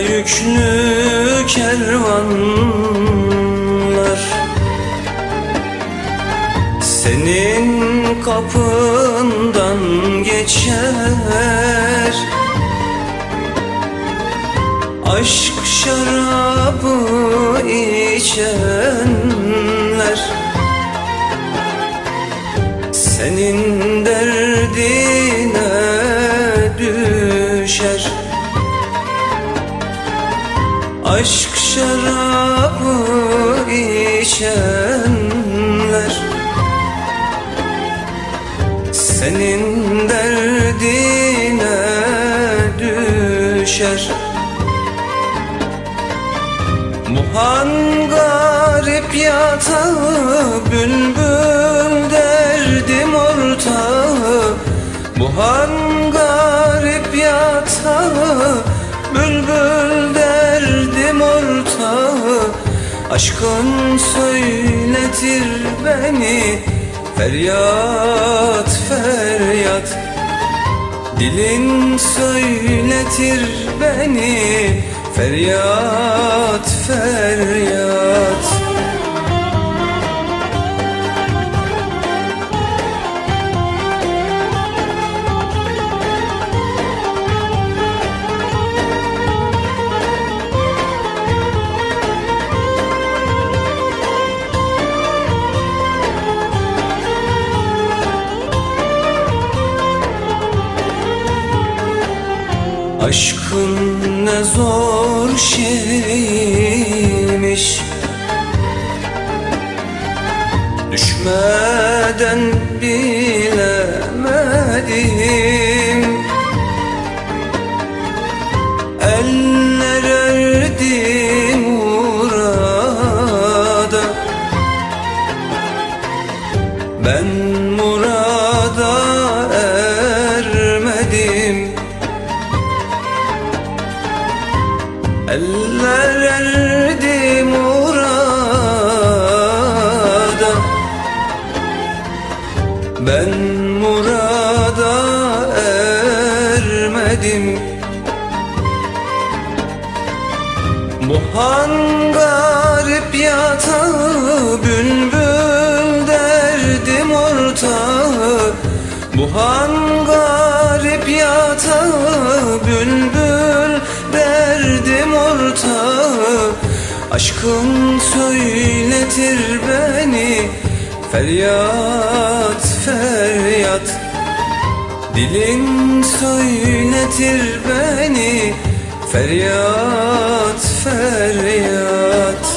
yüklü kervanlar. Senin kapından geçer. Aşk şarabı içenler. Senin derdine düşer Aşk şarabı içenler. Senin derdine düşer. Muhan garip yatağı Bülbül derdim ortağı. Muhan garip yatağı Bülbül derdim Aşkın söyletir beni. Feryat feryat. Dilin söyletir beni. Feryat feryat Aşkın ne zor şeymiş. Düşmeden bilemedim. Eller erdi murada. Ben murada Eller erdi murada. Ben murada ermedim. Muhan garip yatağı Bülbül derdim ortağı. Muhan garip yatağı Bülbül Aşkın söyletir beni. Feryat feryat. Dilin söyletir beni. Feryat feryat